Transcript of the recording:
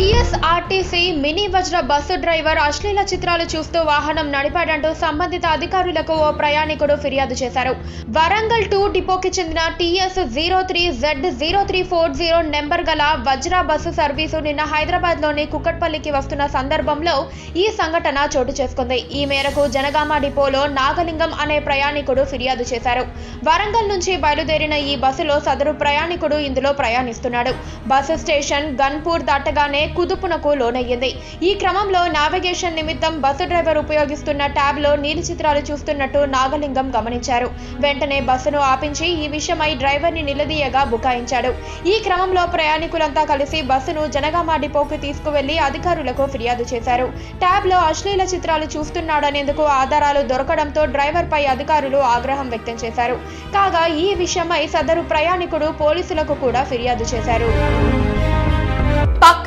TSRTC mini Vajra bus driver అశ్లీల చిత్రాలు చూస్తూ వాహనం నడిపాడంటూ సంబంధిత అధికారులకు ఓ ప్రయాణికుడు ఫిర్యాదు చేశారు. వరంగల్ టూ డిపోకి చెందిన TS zero three Z zero three four zero number గల వజ్ర బస్సు సర్వీసు నిన్న హైదరాబాద్లోని కుక్కట్పల్లికి వస్తున్న సందర్భంలో ఈ సంఘటన చోటు చేసుకుంది. ఈ మేరకు జనగామ డిపోలో నాగలింగం అనే ప్రయాణికుడు ఫిర్యాదు చేశారు. వరంగల్ నుంచి బయలుదేరిన ఈ బస్సులో సదరు ప్రయాణికుడు ఇందులో ప్రయాణిస్తున్నాడు. బస్సు స్టేషన్ గన్పూర్ దాటగానే కుదుపునకు లోనయ్యింది. ఈ క్రమంలో నావిగేషన్ నిమిత్తం బస్సు డ్రైవర్ ఉపయోగిస్తున్న ట్యాబ్లో నీలి చిత్రాలు చూస్తున్నట్టు నాగలింగం గమనించారు. వెంటనే బస్సును ఆపించి ఈ విషయమై డ్రైవర్ని నిలదీయగా బుకాయించాడు. ఈ క్రమంలో ప్రయాణికులంతా కలిసి బస్సును జనగామ డిపోకి తీసుకువెళ్ళి అధికారులకు ఫిర్యాదు చేశారు. ట్యాబ్లో అశ్లీల చిత్రాలు చూస్తున్నాడనేందుకు ఆధారాలు దొరకడంతో డ్రైవర్పై అధికారులు ఆగ్రహం వ్యక్తం చేశారు. కాగా ఈ విషయమై సదరు ప్రయాణికుడు పోలీసులకు కూడా ఫిర్యాదు చేశారు. పక్క